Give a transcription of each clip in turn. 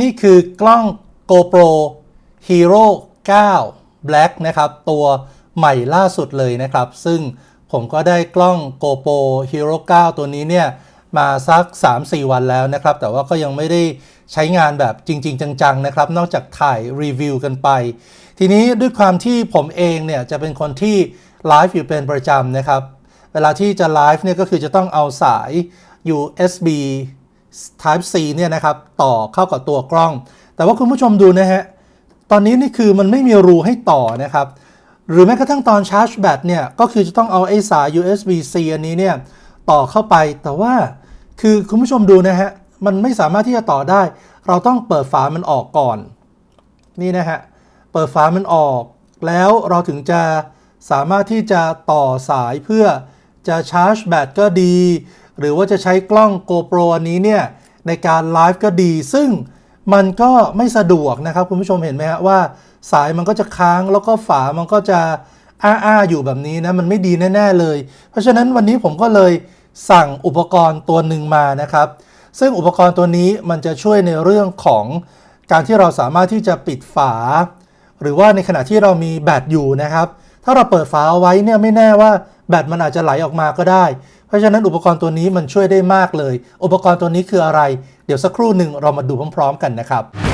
นี่คือกล้อง GoPro Hero 9 Black นะครับ ตัวใหม่ล่าสุดเลยนะครับ ซึ่งผมก็ได้กล้อง GoPro Hero 9 ตัวนี้เนี่ย มาสัก 3-4 วันแล้วนะครับ แต่ว่าก็ยังไม่ได้ใช้งานแบบจริง ๆ จัง ๆ นะครับ นอกจากถ่ายรีวิวกันไป ทีนี้ด้วยความที่ผมเองเนี่ย จะเป็นคนที่ไลฟ์อยู่เป็นประจำนะครับ เวลาที่จะไลฟ์เนี่ยก็คือจะต้องเอาสาย USB Type C เนี่ยนะครับต่อเข้ากับตัวกล้อง แต่ว่าคุณผู้ชมดูนะฮะ ตอนนี้นี่คือมันไม่มีรูให้ต่อนะครับ หรือแม้กระทั่งตอนชาร์จแบตเนี่ย ก็คือจะต้องเอาไอ้สาย USB C อันนี้เนี่ยต่อเข้าไป แต่ว่าคือคุณผู้ชมดูนะฮะ มันไม่สามารถที่จะต่อได้ เราต้องเปิดฝามันออกก่อน นี่นะฮะ เปิดฝามันออก แล้วเราถึงจะสามารถที่จะต่อสายเพื่อจะชาร์จแบตก็ดี หรือว่าจะใช้กล้อง GoPro อันนี้เนี่ยในการไลฟ์ก็ดี ซึ่งมันก็ไม่สะดวกนะครับ คุณผู้ชมเห็นไหมฮะว่าสายมันก็จะค้างแล้วก็ฝามันก็จะอ้าๆอยู่แบบนี้นะมันไม่ดีแน่ๆเลย เพราะฉะนั้นวันนี้ผมก็เลยสั่งอุปกรณ์ตัวหนึ่งมานะครับ ซึ่งอุปกรณ์ตัวนี้มันจะช่วยในเรื่องของการที่เราสามารถที่จะปิดฝา หรือว่าในขณะที่เรามีแบตอยู่นะครับ ถ้าเราเปิดฝาเอาไว้เนี่ยไม่แน่ว่าแบตมันอาจจะไหลออกมาก็ได้ เพราะฉะนั้นอุปกรณ์ตัวนี้มันช่วยได้มากเลย อุปกรณ์ตัวนี้คืออะไร เดี๋ยวสักครู่หนึ่งเรามาดูพร้อม ๆ กันนะครับ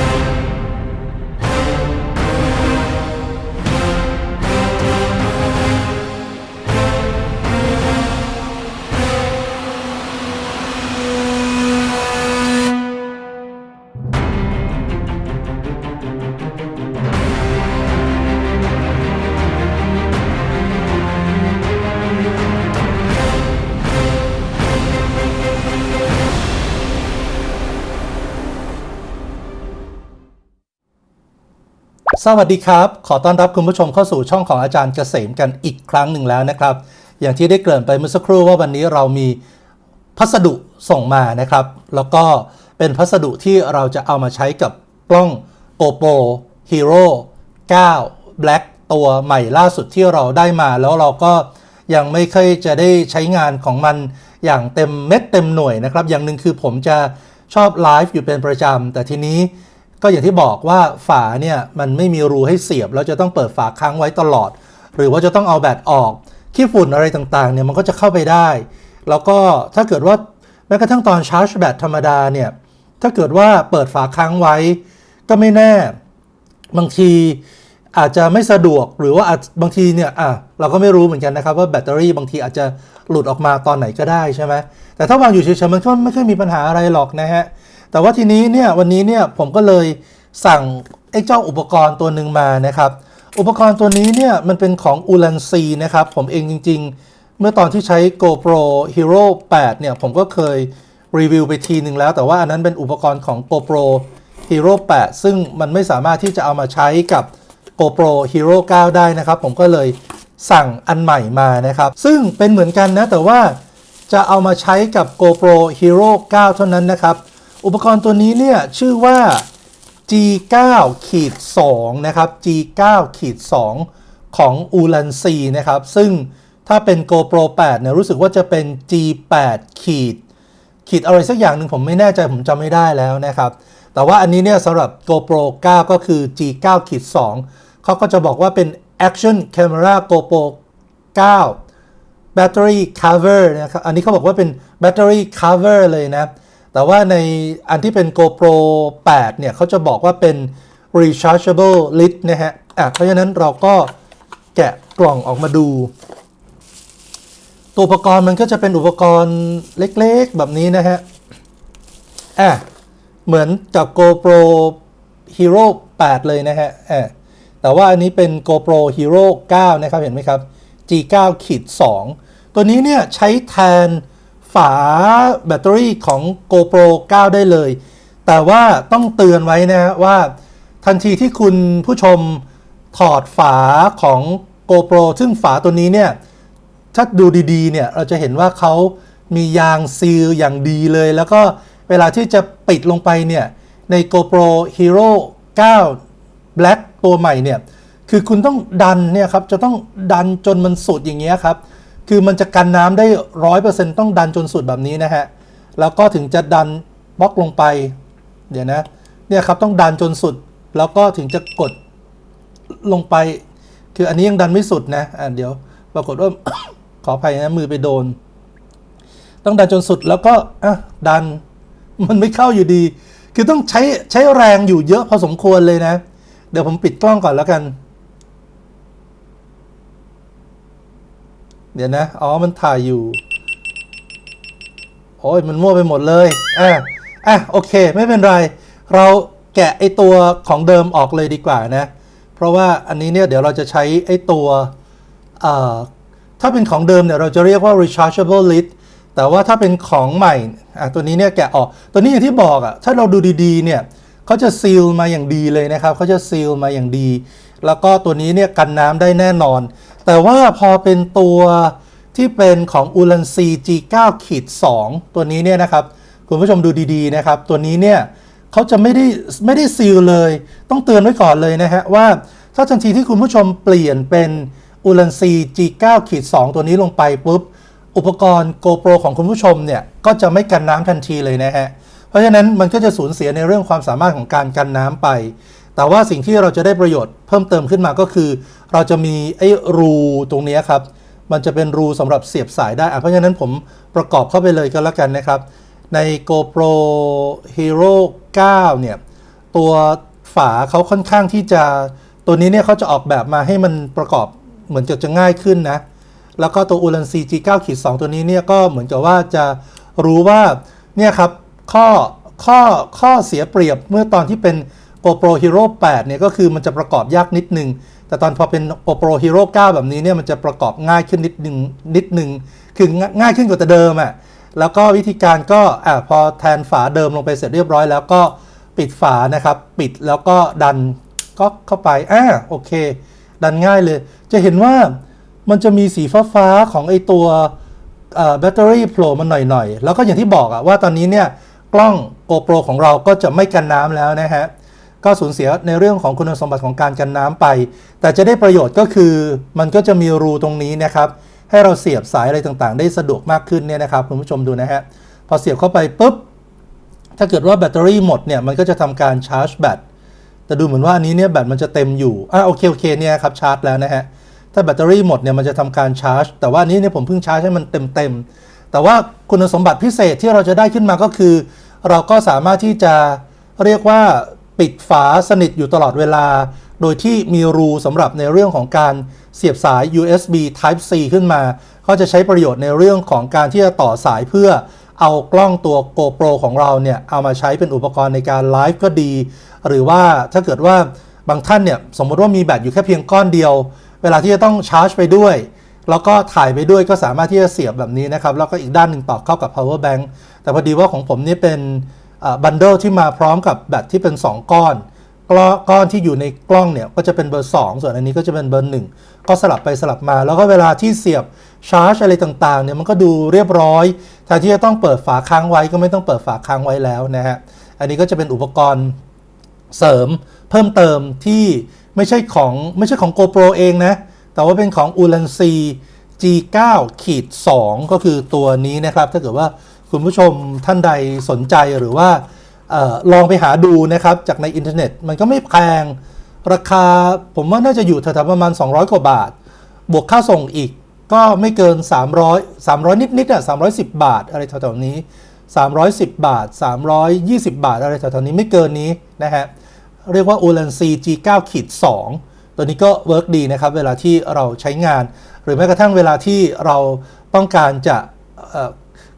สวัสดีครับ ขอต้อนรับคุณผู้ชมเข้าสู่ช่องของอาจารย์เกษมกันอีกครั้งหนึ่งแล้วนะครับ อย่างที่ได้เกริ่นไปเมื่อสักครู่ว่าวันนี้เรามีพัสดุส่งมานะครับ แล้วก็เป็นพัสดุที่เราจะเอามาใช้กับกล้อง GoPro Hero 9 Black ตัวใหม่ล่าสุดที่เราได้มา แล้วเราก็ยังไม่เคยจะได้ใช้งานของมันอย่างเต็มเม็ดเต็มหน่วยนะครับ อย่างหนึ่งคือผมจะชอบไลฟ์อยู่เป็นประจำแต่ทีนี้ ก็อย่างที่บอกว่าฝาเนี่ยมันไม่มีรูให้เสียบ แล้วจะต้องเปิดฝาค้างไว้ตลอด หรือว่าจะต้องเอาแบตออกขี้ฝุ่นอะไรต่างๆเนี่ยมันก็จะเข้าไปได้ แล้วก็ถ้าเกิดว่าแม้กระทั่งตอนชาร์จแบตธรรมดาเนี่ยถ้าเกิดว่าเปิดฝาค้างไว้ ก็ไม่แน่ บางทีอาจจะไม่สะดวกหรือว่าบางทีเนี่ยอะเราก็ไม่รู้เหมือนกันนะครับว่าแบตเตอรี่บางทีอาจจะหลุดออกมาตอนไหนก็ได้ใช่ไหมแต่ถ้าวางอยู่เฉยๆมันก็ไม่เคยมีปัญหาอะไรหรอกนะฮะ แต่ว่าทีนี้เนี่ยวันนี้เนี่ยผมก็เลยสั่งไอ้เจ้าอุปกรณ์ตัวหนึ่งมานะครับ อุปกรณ์ตัวนี้เนี่ยมันเป็นของ u l a n c นะครับ ผมเองจริง ๆ เมื่อตอนที่ใช้ GoPro Hero 8 เนี่ย ผมก็เคยรีวิวไปทีหนึ่งแล้ว แต่ว่าอันนั้นเป็นอุปกรณ์ของ GoPro Hero 8 ซึ่งมันไม่สามารถที่จะเอามาใช้กับ GoPro Hero 9 ได้นะครับ ผมก็เลยสั่งอันใหม่มานะครับ ซึ่งเป็นเหมือนกันนะ แต่ว่าจะเอามาใช้กับ GoPro Hero 9 เท่านั้นนะครับ อุปกรณ์ตัวนี้เนี่ยชื่อว่า G9 ขีด2นะครับ G9 ขีด2ของ u l a n c นะครับ ซึ่งถ้าเป็น GoPro 8เนี่ยรู้สึกว่าจะเป็น G8 ขีด ขีดอะไรสักอย่างหนึ่งผมไม่แน่ใจผมจำไม่ได้แล้วนะครับ แต่ว่าอันนี้เนี่ยสำหรับ GoPro 9 ก็คือ G9 ขีด2เขาก็จะบอกว่าเป็น Action Camera GoPro 9 Battery Cover นะครับ อันนี้เขาบอกว่าเป็น Battery Cover เลยนะ แต่ว่าในอันที่เป็น GoPro 8 เนี่ยเขาจะบอกว่าเป็น rechargeable lid นะฮะอะเพราะฉะนั้นเราก็แกะกล่องออกมาดู ตัวอุปกรณ์มันก็จะเป็นอุปกรณ์เล็กๆ แบบนี้นะฮะอะเหมือนกับ GoPro Hero 8 เลยนะฮะอะแต่ว่าอันนี้เป็น GoPro Hero 9 นะครับ เห็นไหมครับ G9 ขีด2ตัวนี้เนี่ยใช้แทน ฝาแบตเตอรี่ของ GoPro 9 ได้เลย แต่ว่าต้องเตือนไว้นะว่า ทันทีที่คุณผู้ชมถอดฝาของ GoPro ซึ่งฝาตัวนี้เนี่ยถ้าดูดีๆเนี่ยเราจะเห็นว่าเขามียางซีลอย่างดีเลย แล้วก็เวลาที่จะปิดลงไปเนี่ยใน GoPro Hero 9 Black ตัวใหม่เนี่ยคือคุณต้องดันเนี่ยครับจะต้องดันจนมันสุดอย่างเงี้ยครับ คือมันจะกันน้ำได้ร้อยเปอร์เซ็นต์ต้องดันจนสุดแบบนี้นะฮะ แล้วก็ถึงจะดันบล็อกลงไป เดี๋ยวนะ เนี่ยครับต้องดันจนสุด แล้วก็ถึงจะกดลงไป คืออันนี้ยังดันไม่สุดนะ อะเดี๋ยวปรากฏว่าขออภัยนะมือไปโดน ต้องดันจนสุดแล้วก็อะดัน มันไม่เข้าอยู่ดี คือต้องใช้ใช้แรงอยู่เยอะพอสมควรเลยนะ เดี๋ยวผมปิดกล้องก่อนแล้วกัน เดี๋ยวนะ อ๋อ มันถ่ายอยู่ โอ้ย มันมั่วไปหมดเลย อะ อะ โอเค ไม่เป็นไร เราแกะไอตัวของเดิมออกเลยดีกว่านะ เพราะว่าอันนี้เนี่ย เดี๋ยวเราจะใช้ไอตัวเอ่อถ้าเป็นของเดิมเนี่ย เราจะเรียกว่า rechargeable lid แต่ว่าถ้าเป็นของใหม่อะตัวนี้เนี่ยแกะออก ตัวนี้อย่างที่บอกอะ ถ้าเราดูดีๆ เนี่ยเขาจะซีลมาอย่างดีเลยนะครับเขาจะซีลมาอย่างดี แล้วก็ตัวนี้เนี่ยกันน้ำได้แน่นอน แต่ว่าพอเป็นตัวที่เป็นของ u l a n c G9 ขีด2ตัวนี้เนี่ยนะครับคุณผู้ชมดูดีๆนะครับ ตัวนี้เนี่ยเขาจะไม่ได้ไม่ได้ซีลเลย ต้องเตือนไว้ก่อนเลยนะฮะว่าถ้าทันทีที่คุณผู้ชมเปลี่ยนเป็น u l a n c G9 ขีด2ตัวนี้ลงไปปุ๊บ อุปกรณ์ GoPro ของคุณผู้ชมเนี่ยก็จะไม่กันน้ำทันทีเลยนะฮะเพราะฉะนั้นมันก็จะสูญเสียในเรื่องความสามารถของการกันน้ำไป แต่ว่าสิ่งที่เราจะได้ประโยชน์เพิ่มเติมขึ้นมาก็คือ เราจะมีไอ้รูตรงนี้ครับ มันจะเป็นรูสำหรับเสียบสายได้ เพราะฉะนั้นผมประกอบเข้าไปเลยก็แล้วกันนะครับ ใน GoPro Hero 9 เนี่ย ตัวฝาเขาค่อนข้างที่จะตัวนี้เนี่ยเขาจะออกแบบมาให้มันประกอบเหมือนจะจะง่ายขึ้นนะ แล้วก็ตัว u l a n c G9 ขีด2ตัวนี้เนี่ยก็เหมือนกับว่าจะรู้ว่าเนี่ยครับข้อข้อข้อเสียเปรียบเมื่อตอนที่เป็น GoPro Hero 8เนี่ยก็คือมันจะประกอบยากนิดนึง แต่ตอนพอเป็น GoPro Hero 9 แบบนี้เนี่ยมันจะประกอบง่ายขึ้นนิดนึงนิดนึงคือง่ายขึ้นกว่าแต่เดิมอะ่ะแล้วก็วิธีการก็อะพอแทนฝาเดิมลงไปเสร็จเรียบร้อย แล้วก็ปิดฝานะครับ ปิดแล้วก็ดันก็เข้าไปอ่าโอเค ดันง่ายเลย จะเห็นว่ามันจะมีสีฟ้าๆของไอตัวแบตเตอรี่โผล่มาหน่อยๆ แล้วก็อย่างที่บอกอะว่าตอนนี้เนี่ย กล้อง GoPro ของเราก็จะไม่กันน้ำแล้วนะฮะ ก็สูญเสียในเรื่องของคุณสมบัติของการกันน้ำไป แต่จะได้ประโยชน์ก็คือมันก็จะมีรูตรงนี้นะครับ ให้เราเสียบสายอะไรต่างๆ ได้สะดวกมากขึ้นเนี่ยนะครับคุณผู้ชมดูนะฮะพอเสียบเข้าไปปุ๊บถ้าเกิดว่าแบตเตอรี่หมดเนี่ยมันก็จะทำการชาร์จแบตแต่ดูเหมือนว่าอันนี้เนี่ยแบตมันจะเต็มอยู่อะโอเคโอเคเนี่ยครับชาร์จแล้วนะฮะถ้าแบตเตอรี่หมดเนี่ยมันจะทำการชาร์จ แต่ว่านี้เนี่ยผมเพิ่งชาร์จให้มันเต็มเต็มๆแต่ว่าคุณสมบัติพิเศษที่เราจะได้ขึ้นมาก็คือ เราก็สามารถที่จะเรียกว่า ปิดฝาสนิทอยู่ตลอดเวลา โดยที่มีรูสำหรับในเรื่องของการเสียบสาย USB Type C ขึ้นมาเขาจะใช้ประโยชน์ในเรื่องของการที่จะต่อสายเพื่อเอากล้องตัว GoPro ของเราเนี่ย เอามาใช้เป็นอุปกรณ์ในการไลฟ์ก็ดี หรือว่าถ้าเกิดว่าบางท่านเนี่ย สมมติว่ามีแบตอยู่แค่เพียงก้อนเดียว เวลาที่จะต้องชาร์จไปด้วย แล้วก็ถ่ายไปด้วยก็สามารถที่จะเสียบแบบนี้นะครับ แล้วก็อีกด้านหนึ่งต่อเข้ากับ power bank แต่พอดีว่าของผมนี่เป็น บันเดิลที่มาพร้อมกับแบตที่เป็น 2 ก้อนก้อนที่อยู่ในกล้องเนี่ยก็จะเป็นเบอร์ 2 ส่วนอันนี้ก็จะเป็นเบอร์ 1 ก็สลับไปสลับมา แล้วก็เวลาที่เสียบชาร์จอะไรต่างๆเนี่ยมันก็ดูเรียบร้อยแทนที่จะต้องเปิดฝาค้างไว้ก็ไม่ต้องเปิดฝาค้างไว้แล้วนะฮะอันนี้ก็จะเป็นอุปกรณ์เสริมเพิ่มเติมที่ไม่ใช่ของไม่ใช่ของ GoPro เองนะแต่ว่าเป็นของ u l a n c G9 ขีด2ก็คือตัวนี้นะครับ ถ้าเกิดว่า คุณผู้ชมท่านใดสนใจหรือว่าออลองไปหาดูนะครับ จากในอินเทอร์เน็ตมันก็ไม่แพง ราคาผมว่าน่าจะอยู่แถวๆประมาณ 200 กว่าบาท บวกค่าส่งอีกก็ไม่เกิน 300 300 นิดๆอะ310 บาท อะไรแถวๆนี้ 310 บาท 320 บาท อะไรแถวๆนี้ไม่เกินนี้นะฮะ เรียกว่า u l a n c G9 ขีด2ตัวนี้ก็เวิร์กดีนะครับ เวลาที่เราใช้งาน หรือแม้กระทั่งเวลาที่เราต้องการจะ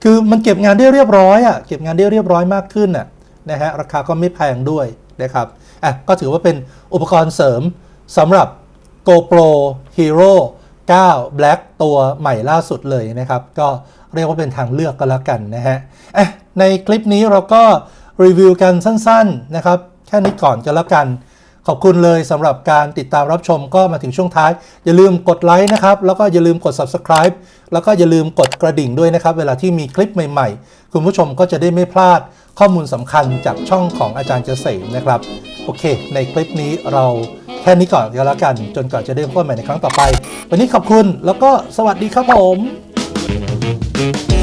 คือมันเก็บงานได้เรียบร้อยอะเก็บงานได้เรียบร้อยมากขึ้นอะนะฮะราคาก็ไม่แพงด้วยนะครับอะก็ถือว่าเป็นอุปกรณ์เสริมสำหรับ GoPro Hero 9 Black ตัวใหม่ล่าสุดเลยนะครับ ก็เรียกว่าเป็นทางเลือกก็แล้วกันนะฮะอะในคลิปนี้เราก็รีวิวกันสั้นๆนะครับ แค่นี้ก่อนก็แล้วกัน ขอบคุณเลยสำหรับการติดตามรับชมก็มาถึงช่วงท้าย อย่าลืมกดไลค์นะครับ แล้วก็อย่าลืมกด subscribe แล้วก็อย่าลืมกดกระดิ่งด้วยนะครับ เวลาที่มีคลิปใหม่ๆ คุณผู้ชมก็จะได้ไม่พลาดข้อมูลสำคัญจากช่องของอาจารย์เกษมนะครับ โอเค ในคลิปนี้เราแค่นี้ก่อนก็แล้วกัน จนกว่าจะได้พบกันใหม่ในครั้งต่อไป วันนี้ขอบคุณแล้วก็สวัสดีครับผม